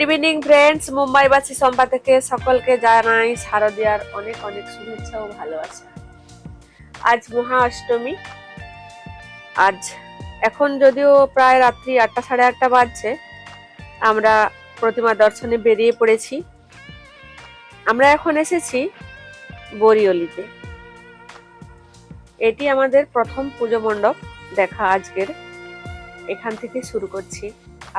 Good evening friends মুম্বাইবাসী সম্পা থেকে সকলকে জানাই শারদীয়ার অনেক অনেক শুভেচ্ছা ও ভালোবাসা। আজ মহা অষ্টমী। আজ এখন যদিও প্রায় রাত্রি আটটা সাড়ে আটটা বাজছে, আমরা প্রতিমা দর্শনে বেরিয়ে পড়েছি। আমরা এখন এসেছি বরিয়লিতে। এটি আমাদের প্রথম পুজো মণ্ডপ দেখা আজকের। এখান থেকে শুরু করছি।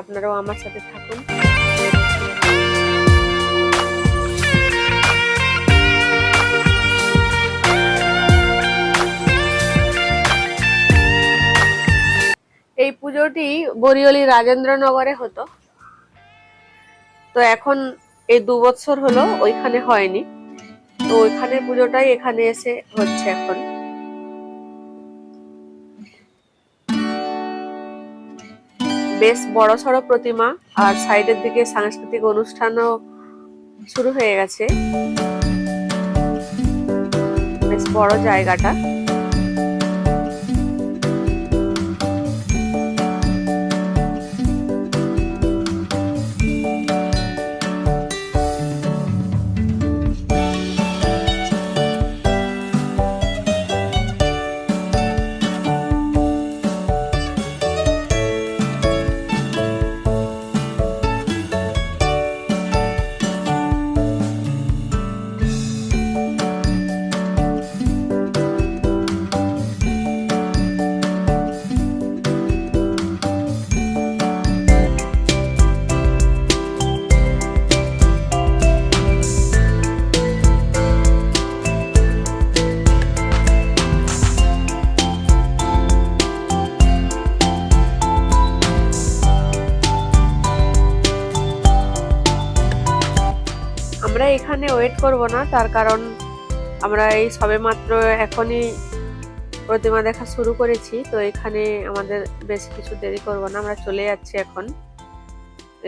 আপনারাও আমার সাথে থাকুন। এই পুজোটি বরিয়লি রাজেন্দ্রনগরে হতো। তো এখন এই দু বছর হলো ওইখানে হয়নি। তো ওইখানে পুজোটাই এখানে এসে হচ্ছে এখন। বেশ বড় সড়ো প্রতিমা আর সাইডের দিকে সাংস্কৃতিক অনুষ্ঠানও শুরু হয়ে গেছে। বেশ বড় জায়গাটা। ওয়েট করব না, তার কারণ আমরা এই সবেমাত্র এখনই প্রতিমা দেখা শুরু করেছি, তো এখানে আমাদের বেশ কিছু দেরি করব না, আমরা চলে যাচ্ছি এখন।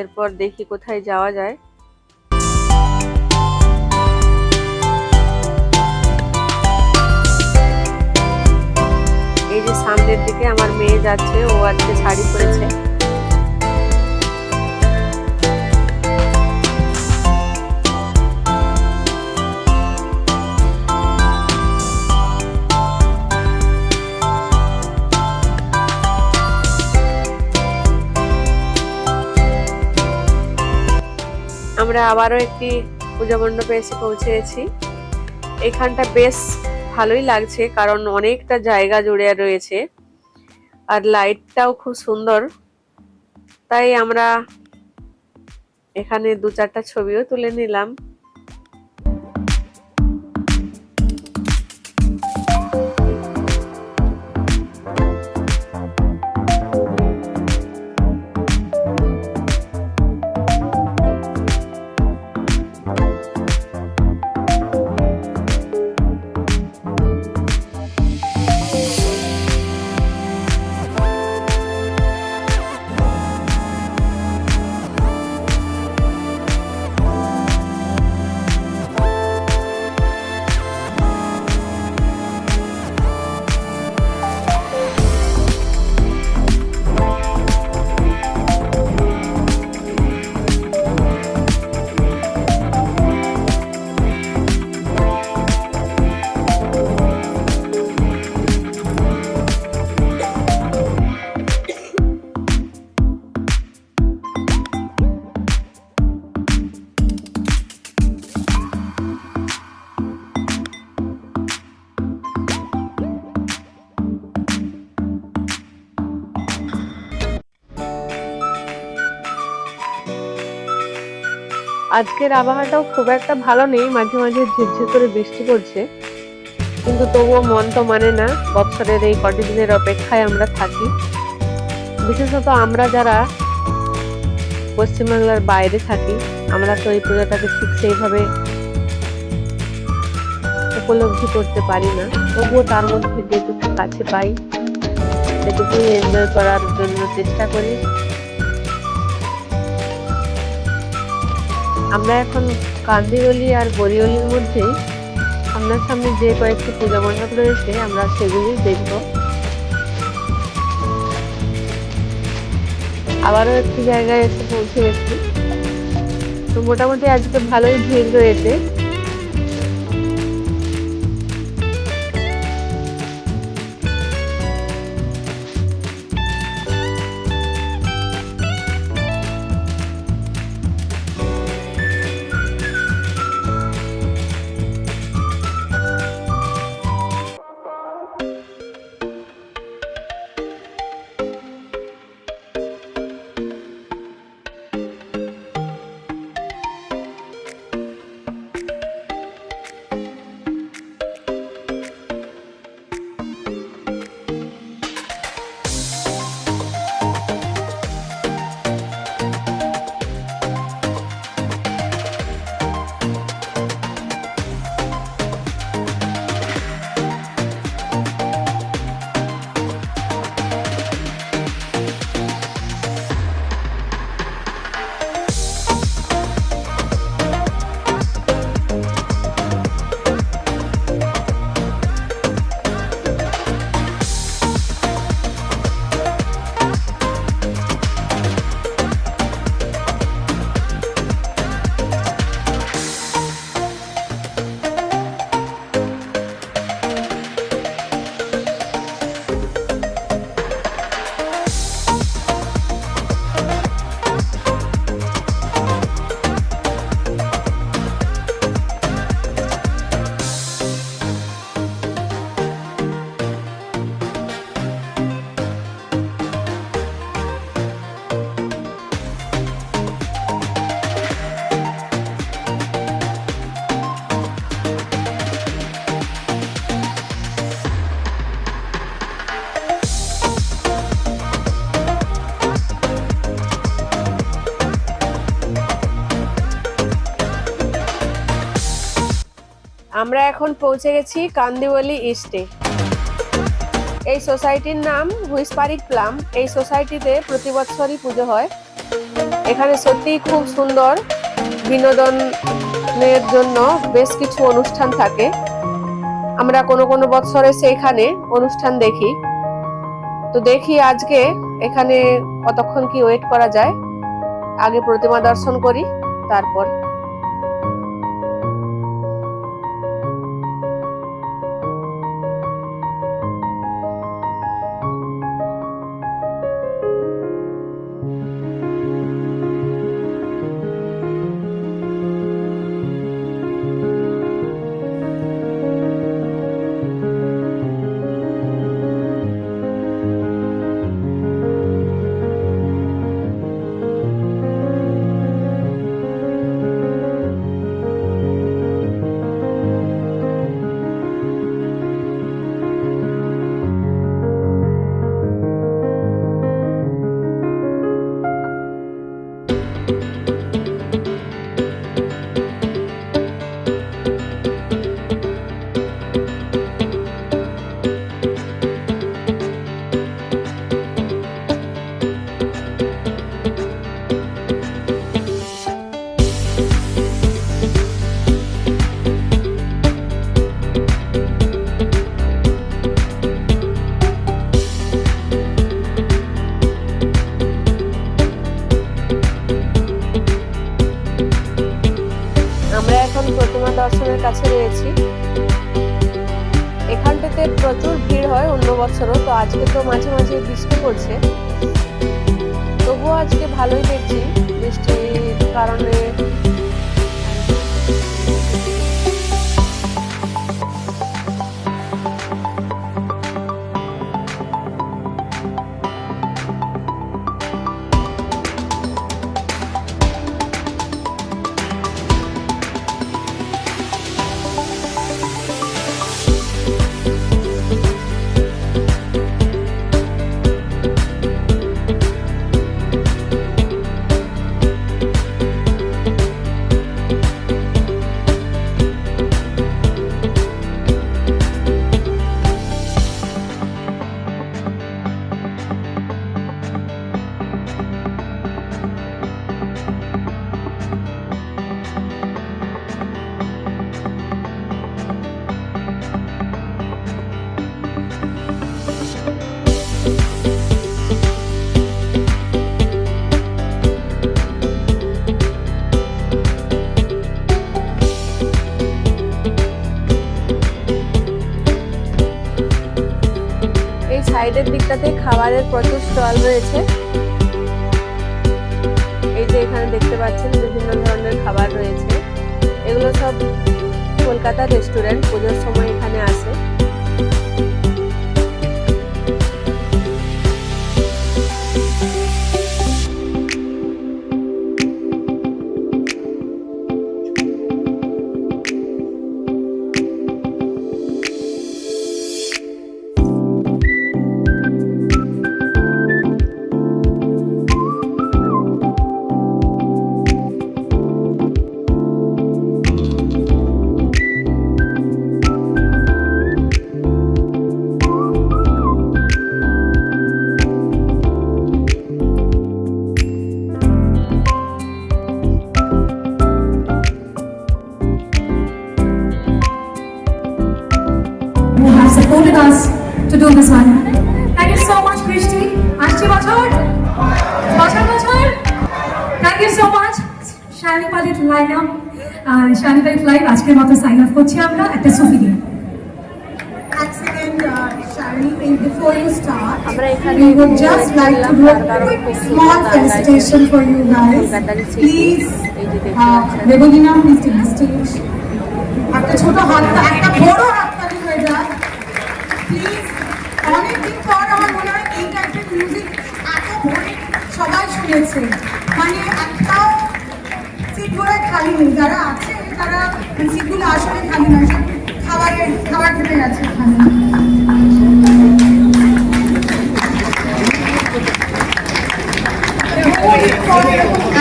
এরপর দেখি কোথায় যাওয়া যায়। এই যে সামনের দিকে আমার মেয়ে যাচ্ছে, ও আজকে শাড়ি পরেছে। আমরা আবারও একটি পূজা মণ্ডপে এসে পৌঁছেছি। এখানটা বেশ ভালোই লাগছে, কারণ অনেকটা জায়গা জুড়ে রয়েছে আর লাইটটাও খুব সুন্দর। তাই আমরা এখানে দু চারটা ছবিও তুলে নিলাম। আজকের আবহাওয়াটাও খুব একটা ভালো নেই, মাঝে মাঝে ঝিরঝির করে বৃষ্টি পড়ছে। কিন্তু তবুও মন তো মানে না, বৎসরের এই কটি দিনের অপেক্ষায় আমরা থাকি। বিশেষত আমরা যারা পশ্চিমবাংলার বাইরে থাকি, আমরা তো এই পুজোটাকে ঠিক সেইভাবে উপলব্ধি করতে পারি না। তবুও তার মধ্যে যেটুকু কাছে পাই, সেটুকুই এনজয় করার জন্য চেষ্টা করি। আমরা এখন কান্দিরলি আর বরিয়লির মধ্যেই সামনে যে কয়েকটি পূজা মণ্ডপ রয়েছে, আমরা সেগুলি দেখব। আবারও একটি জায়গায় এসে পৌঁছে গেছি। তো মোটামুটি আজকে ভালোই ভিড় রয়েছে। আমরা এখন পৌঁছে গেছি কান্দিওয়ালি ইস্টে। এই সোসাইটির নাম হুইসপারিক প্লাম। এই সোসাইটিতে প্রতি বছরই পুজো হয়। এখানে সত্যিই খুব সুন্দর বিনোদনের জন্য বেশ কিছু অনুষ্ঠান থাকে। আমরা কোনো কোনো বছরে সেইখানে অনুষ্ঠান দেখি। তো দেখি আজকে এখানে কতক্ষণ কি ওয়েট করা যায়। আগে প্রতিমা দর্শন করি, তারপর তো আজকে মার্কেটটাতে খাবারের প্রচুর স্টল রয়েছে। এই যে এখানে দেখতে পাচ্ছেন বিভিন্ন ধরনের খাবার রয়েছে। এগুলো সব কলকাতা রেস্টুরেন্ট, পুজোর সময় এখানে আসে। Shani Palit line up Shani Palit live আজকের মতো সাইন অফ করছি আমরা একটা সুফি দিয়ে uh, আমরা এখানে just like to do a quick small for you guys. Please, uh, পাচ্ছেন। Rebogina, please take the stage. একটা ছোট হাত একটা বড় হাততালি হয়ে যায় প্লিজ অনেকদিন পর আমার মনে হয় এই টাইপের মিউজিক এত ভরে সবাই শুনেছে মানে একটাও সিট খালি নেই। যারা আছে তারা সিটগুলো আসলে খালি নয় সব খাবারের খাবার খেতে গেছে এখানে।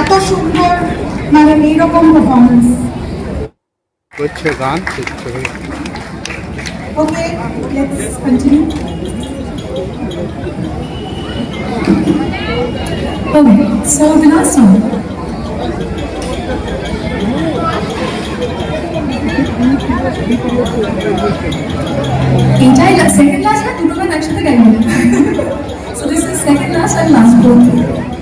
এত সুন্দর মানে এইরকম পারফরমেন্স হচ্ছে গান okay let's continue Okay, so the last song. এইটাই সেকেন্ড লাস্ট না দুটো গান একসাথে গাইব so this is second last and last both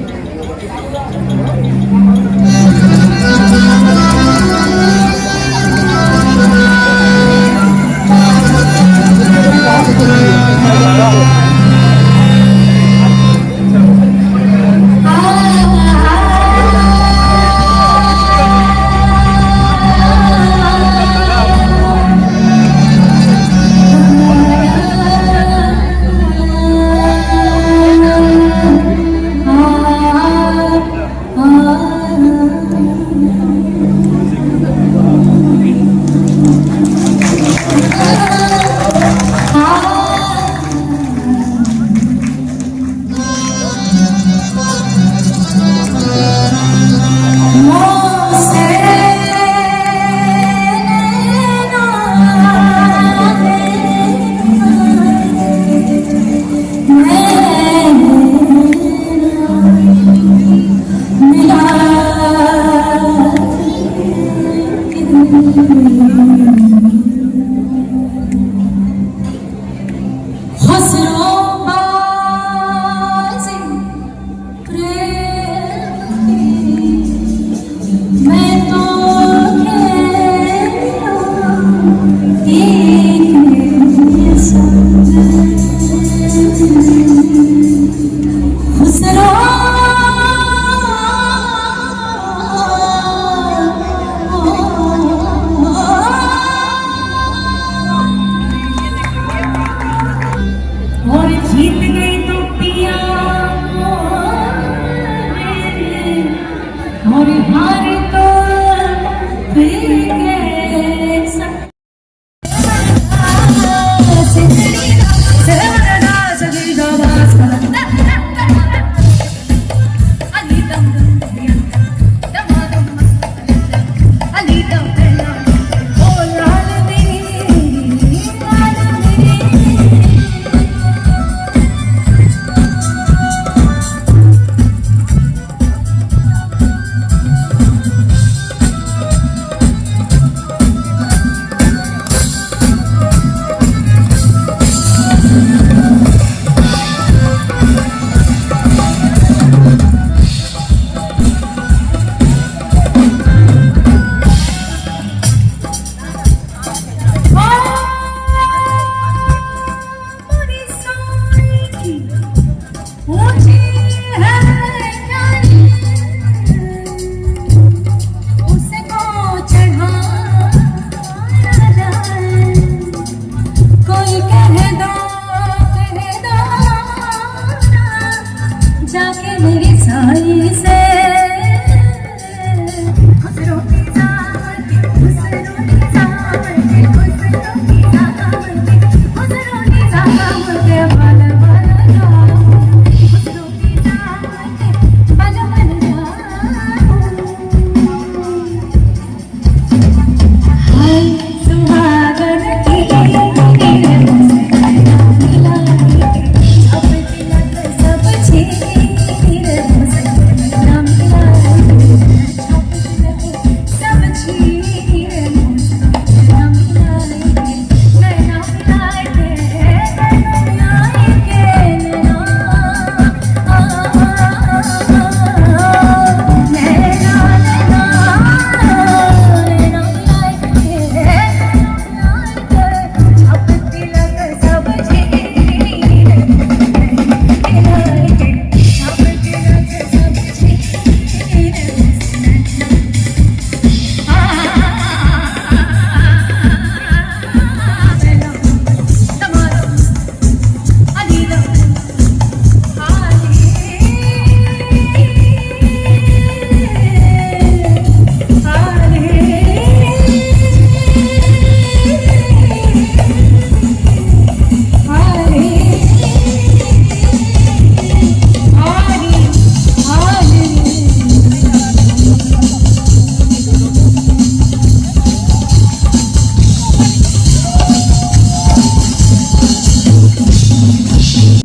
Was it all?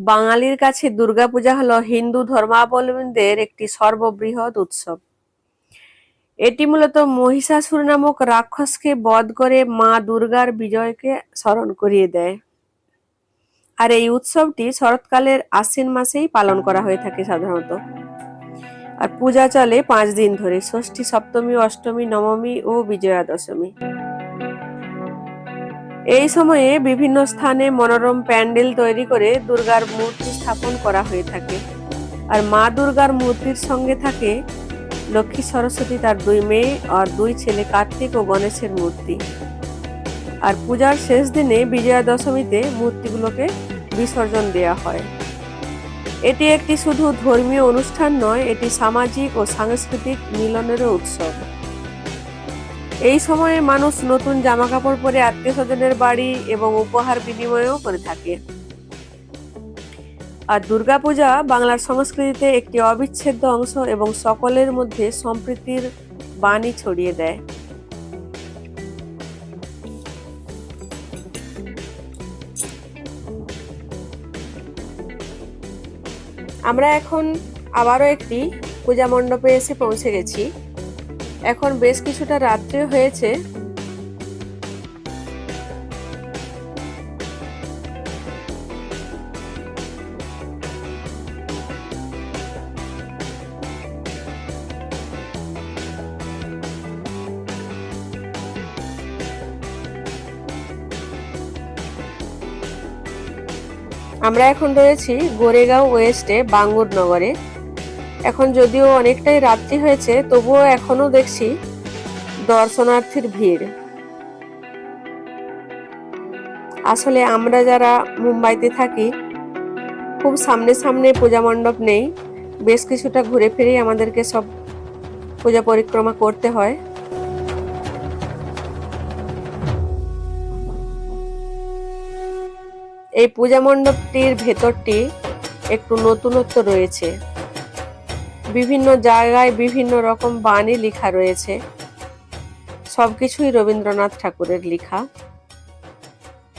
বাঙালির কাছে দুর্গাপূজা হলো হিন্দু ধর্মাবলম্বীদের একটি সর্ববৃহৎ উৎসব। এটি মূলত মহিষাসুর নামক রাক্ষসকে বধ করে মা দুর্গার বিজয়কে স্মরণ করিয়ে দেয়। আর এই উৎসবটি শরৎকালের আশ্বিন মাসেই পালন করা হয়ে থাকে সাধারণত। আর পূজা চলে পাঁচ দিন ধরে, ষষ্ঠী, সপ্তমী, অষ্টমী, নবমী ও বিজয়া দশমী এই সময়ে বিভিন্ন স্থানে মনোরম প্যান্ডেল তৈরি করে দুর্গার মূর্তি স্থাপন করা হয়ে থাকে। আর মা দুর্গার মূর্তির সঙ্গে থাকে লক্ষ্মী সরস্বতী তার দুই মেয়ে আর দুই ছেলে কার্তিক ও গণেশের মূর্তি। আর পূজার শেষ দিনে বিজয়া দশমীতে মূর্তিগুলোকে বিসর্জন দেওয়া হয়। এটি একটি শুধু ধর্মীয় অনুষ্ঠান নয়, এটি সামাজিক ও সাংস্কৃতিক মিলনেরও উৎসব। এই সময়ে মানুষ নতুন জামা কাপড় পরে আত্মীয় স্বজনের বাড়ি এবং উপহার বিনিময়ও করে থাকে। আর দুর্গাপূজা বাংলার সংস্কৃতিতে একটি অবিচ্ছেদ্য অংশ এবং সকলের মধ্যে সম্প্রীতির বাণী ছড়িয়ে দেয়। আমরা এখন আবারও একটি পূজা মণ্ডপে এসে পৌঁছে গেছি। এখন বেশ কিছুটা রাত্রে হয়েছে। আমরা এখন রয়েছি গোরেগাঁও ওয়েস্টে বাঙ্গুর নগরে এখন যদিও অনেকটাই রাত্রি হয়েছে, তবুও এখনও দেখছি দর্শনার্থীর ভিড়। আসলে আমরা যারা মুম্বাইতে থাকি, খুব সামনে সামনে পূজা মণ্ডপ নেই, বেশ কিছুটা ঘুরে ফিরেই আমাদেরকে সব পূজা পরিক্রমা করতে হয়। এই পূজা মণ্ডপটির ভেতরটি একটু নতুনত্ব রয়েছে। বিভিন্ন জায়গায় বিভিন্ন রকম বাণী লেখা রয়েছে। সব কিছুই রবীন্দ্রনাথ ঠাকুরের লেখা।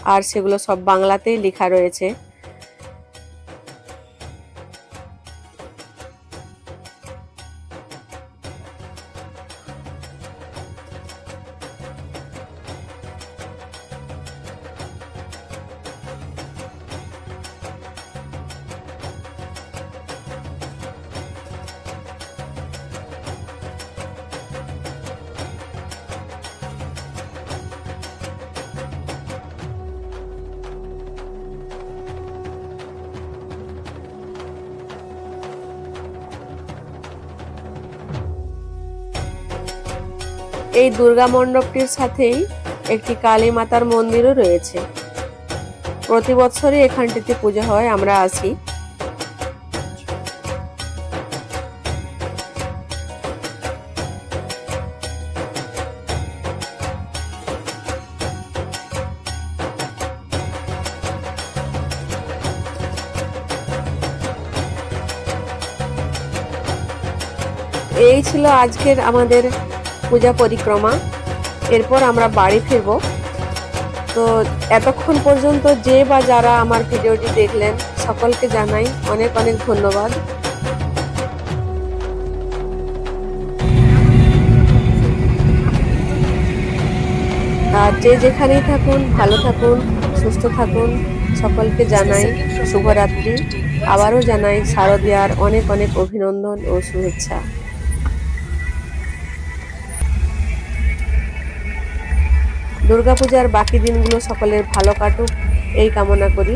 আর সেগুলো সব বাংলাতেই লেখা রয়েছে। এই দুর্গা মণ্ডপটির সাথেই একটি কালী মাতার মন্দিরও রয়েছে। প্রতি বছরই এখানটিতে পুজো হয়, আমরা আসি। এই ছিল আজকের আমাদের পূজা পরিক্রমা, এরপর আমরা বাড়ি ফিরব। তো এতক্ষণ পর্যন্ত যে বা যারা আমার ভিডিওটি দেখলেন, সকলকে জানাই অনেক অনেক ধন্যবাদ। আর যে যেখানেই থাকুন, ভালো থাকুন, সুস্থ থাকুন, সকলকে জানাই শুভরাত্রি। আবারও জানাই শারদীয়ার অনেক অনেক অভিনন্দন ও শুভেচ্ছা। দুর্গাপূজার বাকি দিনগুলো সকলের ভালো কাটুক। এই কামনা করি।